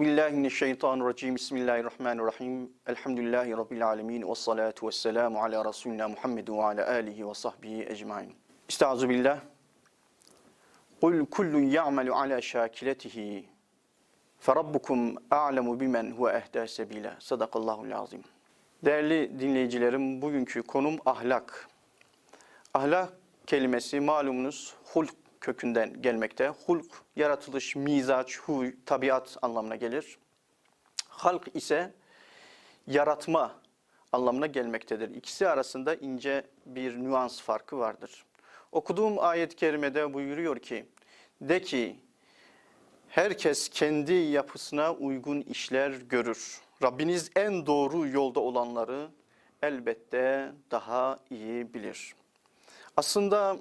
Euzu billahi mineşşeytanirracim. Bismillahirrahmanirrahim. Elhamdülillahi rabbil alamin ve salatu vesselamu ala resulina Muhammed ve ala alihi ve sahbihi ecmaîn. Estaizu billah. Kul kullun ya'malu ala şakiletihi. Ferabbukum a'lemu bimen huve ehda sebila. Sadakallahul azim. Değerli dinleyicilerim, bugünkü konum ahlak. Ahlak kelimesi malumunuz hulk kökünden gelmekte. Hulk, yaratılış, mizaç, huy, tabiat anlamına gelir. Halk ise yaratma anlamına gelmektedir. İkisi arasında ince bir nüans farkı vardır. Okuduğum ayet-i kerimede buyuruyor ki, de ki, herkes kendi yapısına uygun işler görür. Rabbiniz en doğru yolda olanları elbette daha iyi bilir. Aslında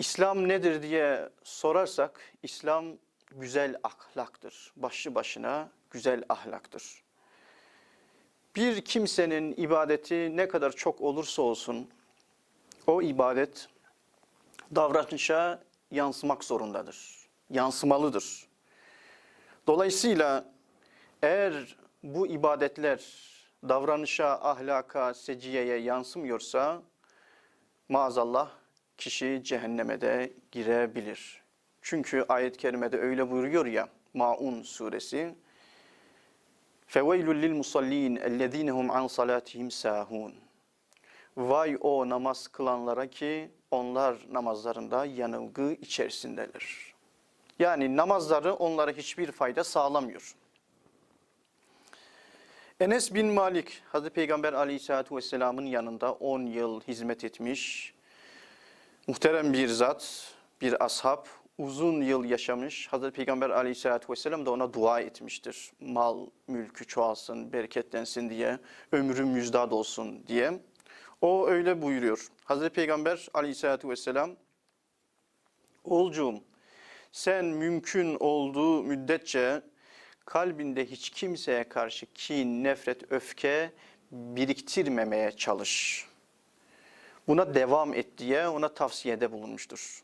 İslam nedir diye sorarsak İslam güzel ahlaktır. Başlı başına güzel ahlaktır. Bir kimsenin ibadeti ne kadar çok olursa olsun o ibadet davranışa yansımak zorundadır. Yansımalıdır. Dolayısıyla eğer bu ibadetler davranışa, ahlaka, seciyeye yansımıyorsa maazallah kişi cehenneme de girebilir. Çünkü ayet-i kerimede öyle buyuruyor ya Maun suresi Feveylül lil musallin ellezinehum an salatihim sahun. Vay o namaz kılanlara ki onlar namazlarında yanılgı içerisindedir. Yani namazları onlara hiçbir fayda sağlamıyor. Enes bin Malik, Hazreti Peygamber aleyhissalatü vesselamın yanında 10 yıl hizmet etmiş muhterem bir zat, bir ashab, uzun yıl yaşamış. Hazreti Peygamber aleyhissalatü vesselam da ona dua etmiştir. Mal, mülkü çoğalsın, bereketlensin diye, ömrü müjdat olsun diye. O öyle buyuruyor. Hazreti Peygamber aleyhissalatü vesselam, Oğulcuğum, sen mümkün olduğu müddetçe kalbinde hiç kimseye karşı kin, nefret, öfke biriktirmemeye çalış. Buna devam et diye ona tavsiyede bulunmuştur.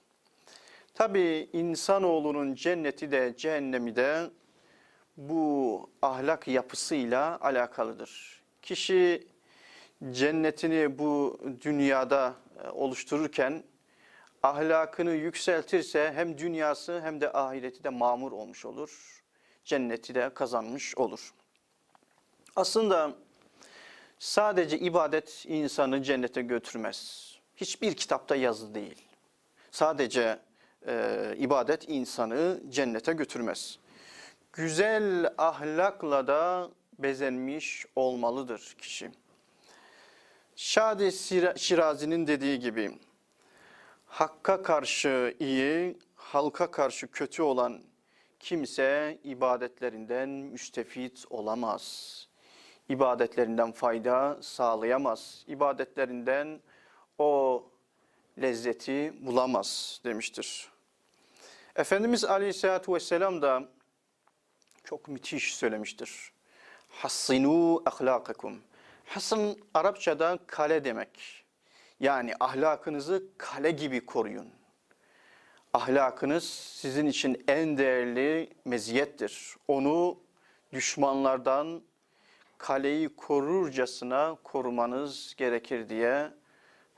Tabi insanoğlunun cenneti de cehennemi de bu ahlak yapısıyla alakalıdır. Kişi cennetini bu dünyada oluştururken ahlakını yükseltirse hem dünyası hem de ahireti de mamur olmuş olur. Cenneti de kazanmış olur. Aslında sadece ibadet insanı cennete götürmez. Hiçbir kitapta yazı değil. Sadece e, ibadet insanı cennete götürmez. Güzel ahlakla da bezenmiş olmalıdır kişi. Şadi Şirazi'nin dediği gibi, Hakka karşı iyi, halka karşı kötü olan kimse ibadetlerinden müstefit olamaz. İbadetlerinden fayda sağlayamaz. İbadetlerinden o lezzeti bulamaz demiştir. Efendimiz Aleyhisselatü Vesselam da çok müthiş söylemiştir. Hassinu ahlakakum. Hasın Arapçada kale demek. Yani ahlakınızı kale gibi koruyun. Ahlakınız sizin için en değerli meziyettir. Onu düşmanlardan kaleyi korurcasına korumanız gerekir diye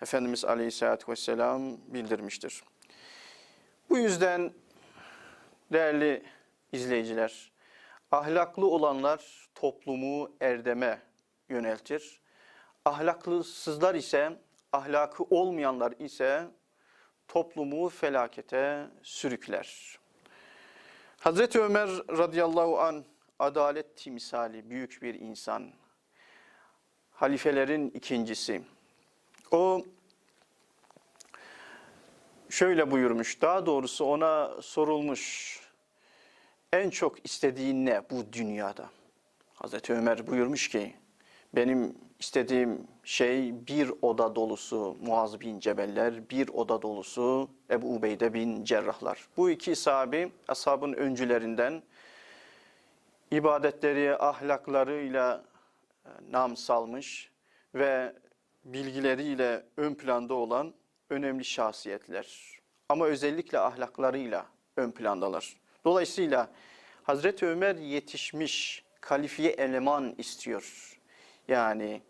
Efendimiz Aleyhisselatü Vesselam bildirmiştir. Bu yüzden değerli izleyiciler, ahlaklı olanlar toplumu erdeme yöneltir. Ahlaklısızlar ise, ahlakı olmayanlar ise toplumu felakete sürükler. Hazreti Ömer radıyallahu an adalet timsali büyük bir insan. Halifelerin ikincisi. O şöyle buyurmuş, daha doğrusu ona sorulmuş, en çok istediğin ne bu dünyada? Hazreti Ömer buyurmuş ki, benim istediğim şey bir oda dolusu Muaz bin Cebeller, bir oda dolusu Ebu Ubeyde bin Cerrahlar. Bu iki sahabi ashabın öncülerinden ibadetleri, ahlaklarıyla e, nam salmış ve bilgileriyle ön planda olan önemli şahsiyetler. Ama özellikle ahlaklarıyla ön plandalar. Dolayısıyla Hazreti Ömer yetişmiş, kalifiye eleman istiyor. Yani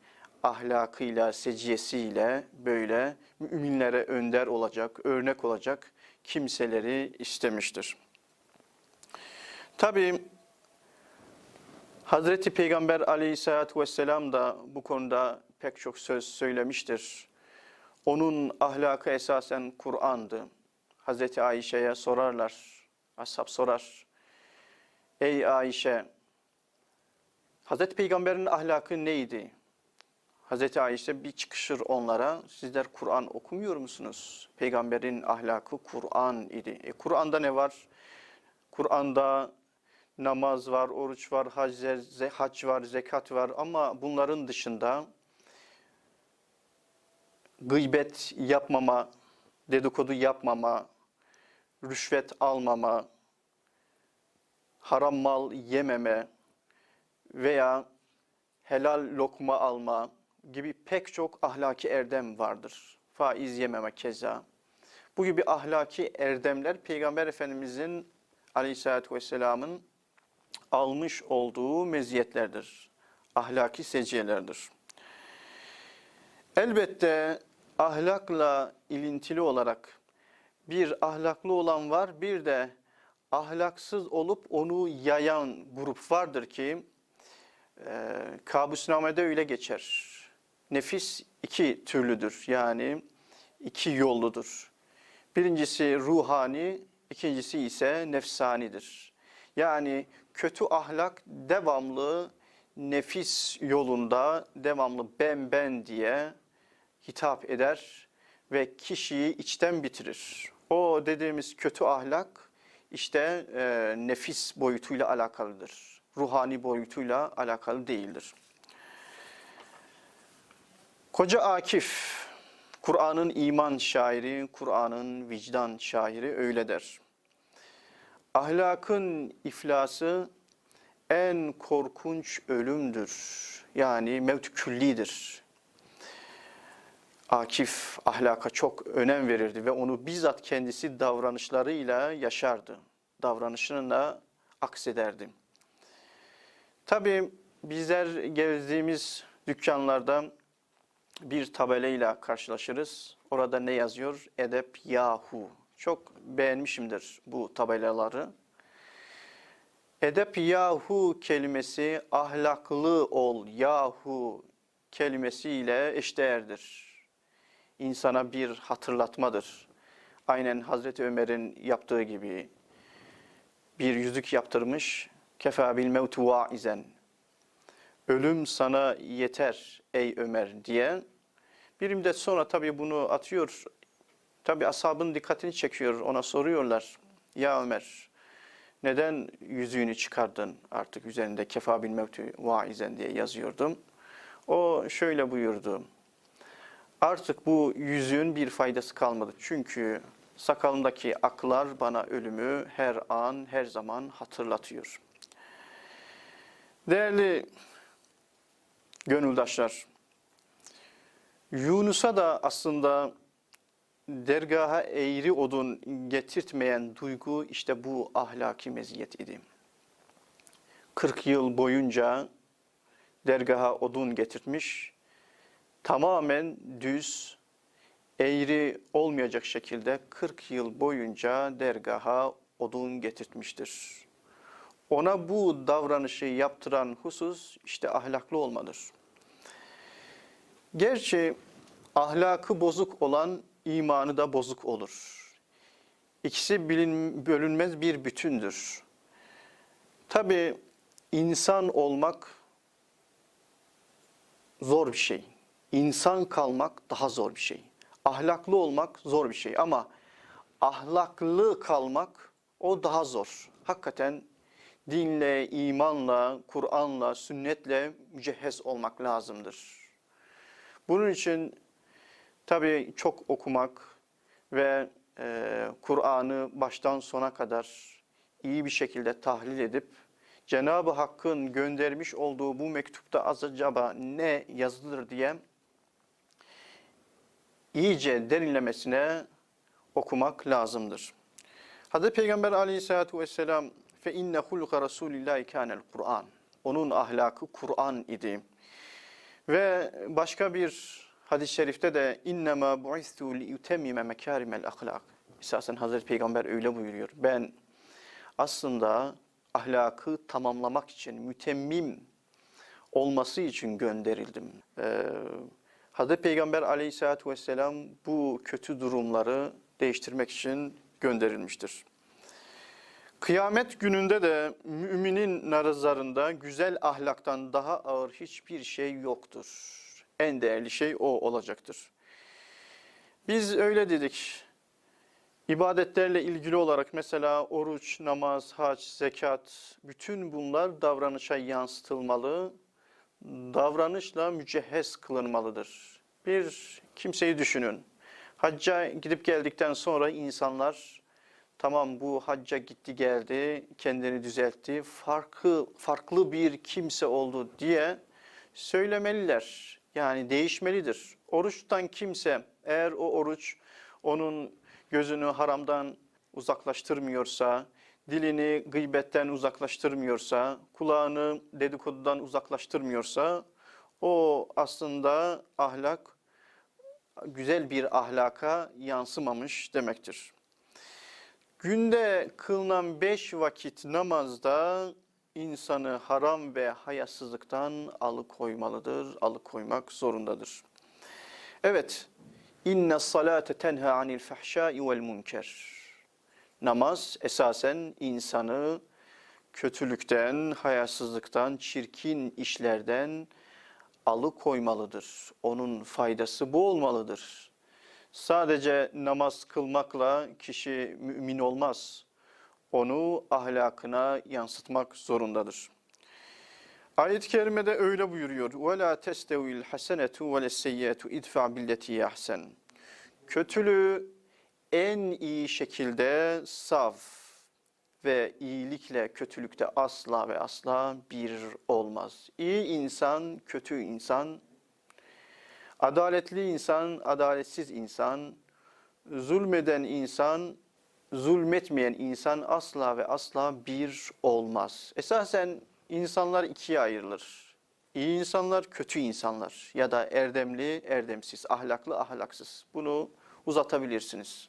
ahlakıyla, seciyesiyle böyle müminlere önder olacak, örnek olacak kimseleri istemiştir. Tabii Hazreti Peygamber aleyhissalatü vesselam da bu konuda pek çok söz söylemiştir. Onun ahlakı esasen Kur'an'dı. Hazreti Ayşe'ye sorarlar, ashab sorar. Ey Ayşe, Hazreti Peygamber'in ahlakı neydi? Hazreti Ayşe bir çıkışır onlara, sizler Kur'an okumuyor musunuz? Peygamberin ahlakı Kur'an idi. E, Kur'an'da ne var? Kur'an'da namaz var, oruç var, hac, var, zekat var ama bunların dışında gıybet yapmama, dedikodu yapmama, rüşvet almama, haram mal yememe veya helal lokma alma gibi pek çok ahlaki erdem vardır. Faiz yememe keza. Bu gibi ahlaki erdemler Peygamber Efendimizin aleyhissalatü vesselamın almış olduğu meziyetlerdir. Ahlaki seciyelerdir. Elbette ahlakla ilintili olarak bir ahlaklı olan var, bir de ahlaksız olup onu yayan grup vardır ki e, kabusnamede öyle geçer. Nefis iki türlüdür yani iki yolludur. Birincisi ruhani, ikincisi ise nefsanidir. Yani kötü ahlak devamlı nefis yolunda devamlı ben ben diye hitap eder ve kişiyi içten bitirir. O dediğimiz kötü ahlak işte e, nefis boyutuyla alakalıdır. Ruhani boyutuyla alakalı değildir. Koca Akif, Kur'an'ın iman şairi, Kur'an'ın vicdan şairi öyle der. Ahlakın iflası en korkunç ölümdür. Yani mevt küllidir. Akif ahlaka çok önem verirdi ve onu bizzat kendisi davranışlarıyla yaşardı. Davranışına aksederdi. Tabii bizler gezdiğimiz dükkanlarda bir tabelayla karşılaşırız. Orada ne yazıyor? Edep Yahu. Çok beğenmişimdir bu tabelaları. Edep Yahu kelimesi ahlaklı ol Yahu kelimesiyle eşdeğerdir. İnsana bir hatırlatmadır. Aynen Hazreti Ömer'in yaptığı gibi bir yüzük yaptırmış. Kefa bil mevtu vaizen. Ölüm sana yeter ey Ömer diye. Bir müddet sonra tabii bunu atıyor. Tabii ashabın dikkatini çekiyor. Ona soruyorlar. Ya Ömer neden yüzüğünü çıkardın artık üzerinde kefa bil mevtu vaizen diye yazıyordum. O şöyle buyurdu. Artık bu yüzüğün bir faydası kalmadı. Çünkü sakalımdaki aklar bana ölümü her an, her zaman hatırlatıyor. Değerli gönüldaşlar, Yunus'a da aslında dergaha eğri odun getirtmeyen duygu işte bu ahlaki meziyet idi. 40 yıl boyunca dergaha odun getirtmiş, tamamen düz, eğri olmayacak şekilde 40 yıl boyunca dergaha odun getirtmiştir. Ona bu davranışı yaptıran husus işte ahlaklı olmadır. Gerçi ahlakı bozuk olan imanı da bozuk olur. İkisi bilin, bölünmez bir bütündür. Tabi insan olmak zor bir şey. İnsan kalmak daha zor bir şey. Ahlaklı olmak zor bir şey ama ahlaklı kalmak o daha zor. Hakikaten dinle, imanla, Kur'an'la, sünnetle mücehhez olmak lazımdır. Bunun için tabii çok okumak ve e, Kur'an'ı baştan sona kadar iyi bir şekilde tahlil edip Cenab-ı Hakk'ın göndermiş olduğu bu mektupta acaba ne yazılır diye iyice derinlemesine okumak lazımdır. Hazreti Peygamber aleyhissalatu vesselam fe inne hulka Rasulillahi kanel Kur'an. Onun ahlakı Kur'an idi. Ve başka bir hadis-i şerifte de innema bu'istu li yutemmime mekarimel ahlak. Esasen Hazreti Peygamber öyle buyuruyor. Ben aslında ahlakı tamamlamak için, mütemmim olması için gönderildim. Ee, Hazreti Peygamber aleyhissalatü vesselam bu kötü durumları değiştirmek için gönderilmiştir. Kıyamet gününde de müminin nazarında güzel ahlaktan daha ağır hiçbir şey yoktur. En değerli şey o olacaktır. Biz öyle dedik. İbadetlerle ilgili olarak mesela oruç, namaz, hac, zekat bütün bunlar davranışa yansıtılmalı, davranışla mücehhez kılınmalıdır. Bir kimseyi düşünün. Hacca gidip geldikten sonra insanlar tamam bu hacca gitti geldi, kendini düzeltti, farklı farklı bir kimse oldu diye söylemeliler. Yani değişmelidir. Oruçtan kimse eğer o oruç onun gözünü haramdan uzaklaştırmıyorsa, dilini gıybetten uzaklaştırmıyorsa, kulağını dedikodudan uzaklaştırmıyorsa o aslında ahlak güzel bir ahlaka yansımamış demektir. Günde kılınan beş vakit namazda insanı haram ve hayasızlıktan alıkoymalıdır, alıkoymak zorundadır. Evet, inne salate tenha anil fahşai vel munker. Namaz esasen insanı kötülükten, hayasızlıktan, çirkin işlerden alıkoymalıdır. Onun faydası bu olmalıdır. Sadece namaz kılmakla kişi mümin olmaz Onu ahlakına yansıtmak zorundadır. Ayet-i kerimede öyle buyuruyor. وَلَا تَسْتَوِي الْحَسَنَةُ وَلَا السَّيِّئَةُ اِدْفَعْ بِالَّتِي يَحْسَنُ Kötülüğü en iyi şekilde saf ve iyilikle kötülükte asla ve asla bir olmaz. İyi insan, kötü insan, adaletli insan, adaletsiz insan, zulmeden insan, zulmetmeyen insan asla ve asla bir olmaz. Esasen insanlar ikiye ayrılır. İyi insanlar, kötü insanlar ya da erdemli, erdemsiz, ahlaklı, ahlaksız. Bunu uzatabilirsiniz.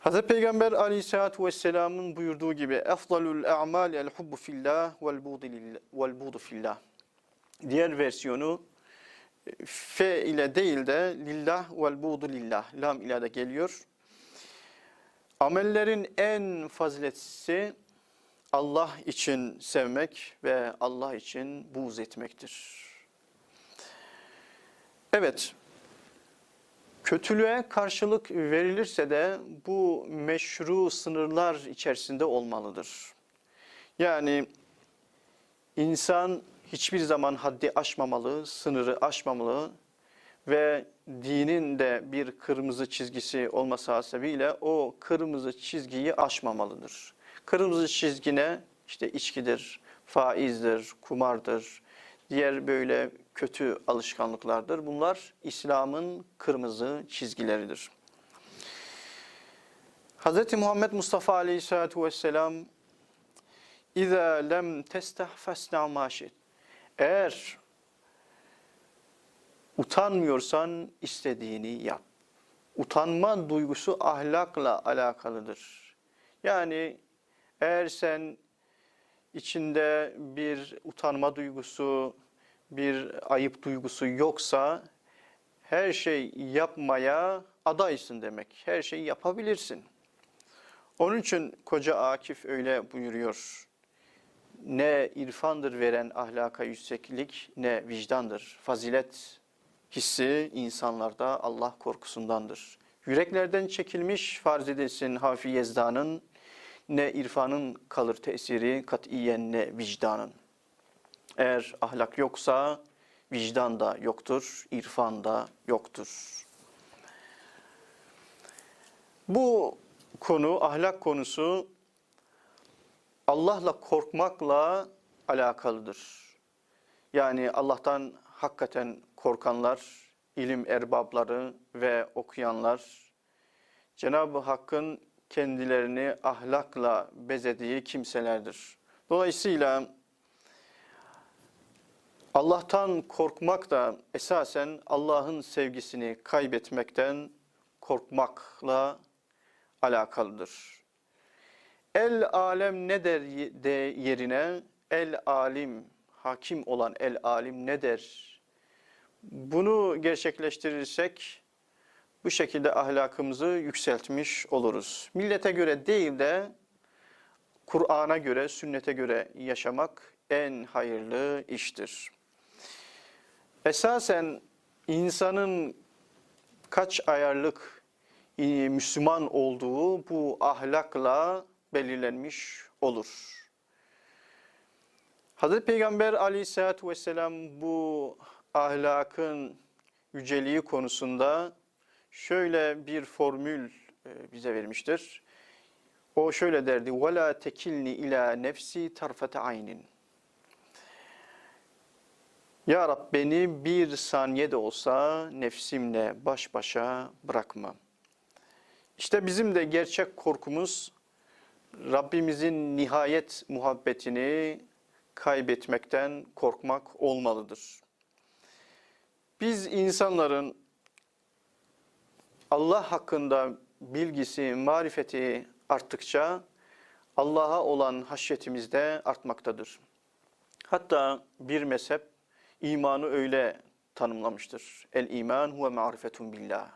Hz. Peygamber aleyhissalatu vesselamın buyurduğu gibi efdalul a'mal el hubbu fillah vel budu fillah. Diğer versiyonu fe ile değil de lillah vel budu lillah. Lam ile de geliyor. Amellerin en faziletlisi Allah için sevmek ve Allah için buğz etmektir. Evet, kötülüğe karşılık verilirse de bu meşru sınırlar içerisinde olmalıdır. Yani insan hiçbir zaman haddi aşmamalı, sınırı aşmamalı ve dinin de bir kırmızı çizgisi olması hasebiyle o kırmızı çizgiyi aşmamalıdır. Kırmızı çizgine işte içkidir, faizdir, kumardır, diğer böyle kötü alışkanlıklardır. Bunlar İslam'ın kırmızı çizgileridir. Hz. Muhammed Mustafa Aleyhisselatü Vesselam اِذَا lem testah فَاسْنَعْ مَاشِدْ Eğer utanmıyorsan istediğini yap. Utanma duygusu ahlakla alakalıdır. Yani eğer sen içinde bir utanma duygusu, bir ayıp duygusu yoksa her şey yapmaya adaysın demek. Her şeyi yapabilirsin. Onun için koca Akif öyle buyuruyor. Ne irfandır veren ahlaka yükseklik ne vicdandır. Fazilet hissi insanlarda Allah korkusundandır. Yüreklerden çekilmiş farz edilsin Hafi Yezda'nın ne irfanın kalır tesiri katiyen ne vicdanın. Eğer ahlak yoksa vicdan da yoktur, irfan da yoktur. Bu konu, ahlak konusu Allah'la korkmakla alakalıdır. Yani Allah'tan hakikaten korkanlar, ilim erbabları ve okuyanlar Cenab-ı Hakk'ın kendilerini ahlakla bezediği kimselerdir. Dolayısıyla Allah'tan korkmak da esasen Allah'ın sevgisini kaybetmekten korkmakla alakalıdır. El alem ne der de yerine el alim, hakim olan el alim ne der? Bunu gerçekleştirirsek bu şekilde ahlakımızı yükseltmiş oluruz. Millete göre değil de Kur'an'a göre, sünnete göre yaşamak en hayırlı iştir. Esasen insanın kaç ayarlık e, Müslüman olduğu bu ahlakla belirlenmiş olur. Hazreti Peygamber aleyhissalatü vesselam bu ahlakın yüceliği konusunda şöyle bir formül e, bize vermiştir. O şöyle derdi: "Vela tekilni ila nefsi tarfete aynin." Ya Rab beni bir saniye de olsa nefsimle baş başa bırakma. İşte bizim de gerçek korkumuz Rabbimizin nihayet muhabbetini kaybetmekten korkmak olmalıdır. Biz insanların Allah hakkında bilgisi, marifeti arttıkça Allah'a olan haşyetimiz de artmaktadır. Hatta bir mezhep imanı öyle tanımlamıştır. El iman huve marifetun billah.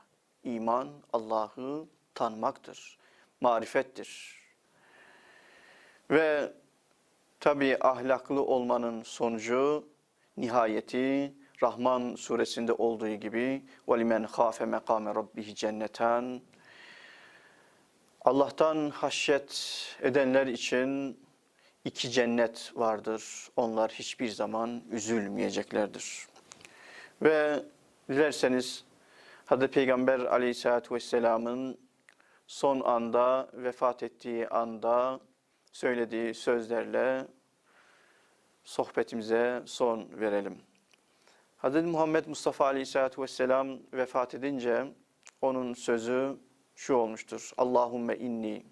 İman Allah'ı tanımaktır, marifettir. Ve tabi ahlaklı olmanın sonucu, nihayeti Rahman suresinde olduğu gibi وَلِمَنْ خَافَ مَقَامَ رَبِّهِ cennetan Allah'tan haşyet edenler için iki cennet vardır. Onlar hiçbir zaman üzülmeyeceklerdir. Ve dilerseniz Hazreti Peygamber aleyhissalatü vesselamın son anda, vefat ettiği anda söylediği sözlerle sohbetimize son verelim. Hz. Muhammed Mustafa Aleyhisselatü Vesselam vefat edince onun sözü şu olmuştur. Allahümme inni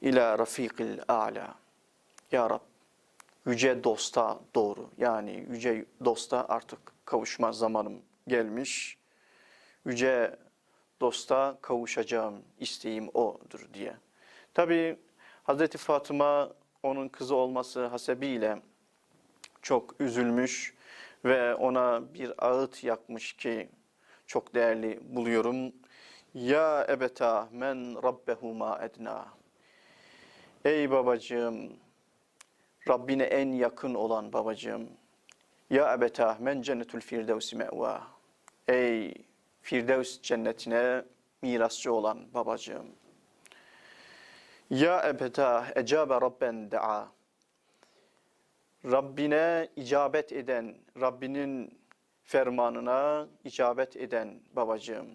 ila rafikil a'la. Ya Rab, yüce dosta doğru. Yani yüce dosta artık kavuşma zamanım gelmiş. Yüce dosta kavuşacağım, isteğim odur diye. Tabi Hazreti Fatıma onun kızı olması hasebiyle çok üzülmüş ve ona bir ağıt yakmış ki çok değerli buluyorum. Ya ebeta men rabbehuma edna. Ey babacığım, Rabbine en yakın olan babacığım. Ya ebeta men cennetül firdevsi me'va. Ey Firdevs cennetine mirasçı olan babacığım. Ya ebeta ecabe rabben da'a. Rabbine icabet eden, Rabbinin fermanına icabet eden babacığım.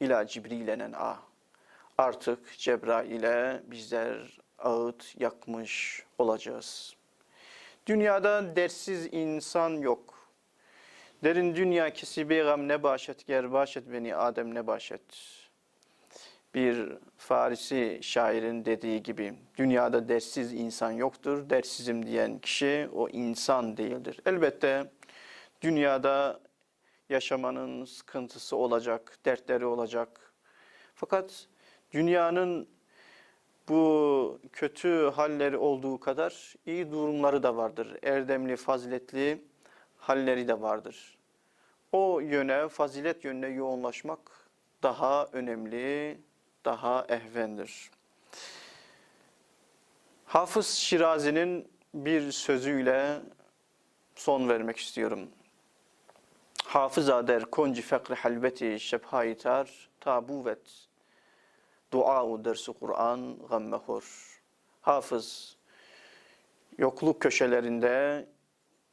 İla Cibrilenen a. Artık Cebrail'e bizler ağıt yakmış olacağız. Dünyada dersiz insan yok. Derin dünya kesibi gam ne başet ger başet beni Adem ne başet. Bir Farisi şairin dediği gibi dünyada dersiz insan yoktur. Dersizim diyen kişi o insan değildir. Elbette dünyada yaşamanın sıkıntısı olacak, dertleri olacak. Fakat dünyanın bu kötü halleri olduğu kadar iyi durumları da vardır. Erdemli, faziletli halleri de vardır. O yöne, fazilet yönüne yoğunlaşmak daha önemli, daha ehvendir. Hafız Şirazi'nin bir sözüyle son vermek istiyorum. Hafıza der konci fekri halbeti şebhayitar tabuvet duau dersi Kur'an gammehur. Hafız yokluk köşelerinde,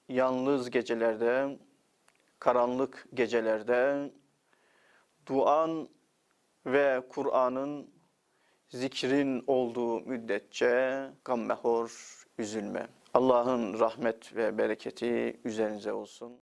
yalnız gecelerde, karanlık gecelerde duan ve Kur'an'ın zikrin olduğu müddetçe gammehur üzülme. Allah'ın rahmet ve bereketi üzerinize olsun.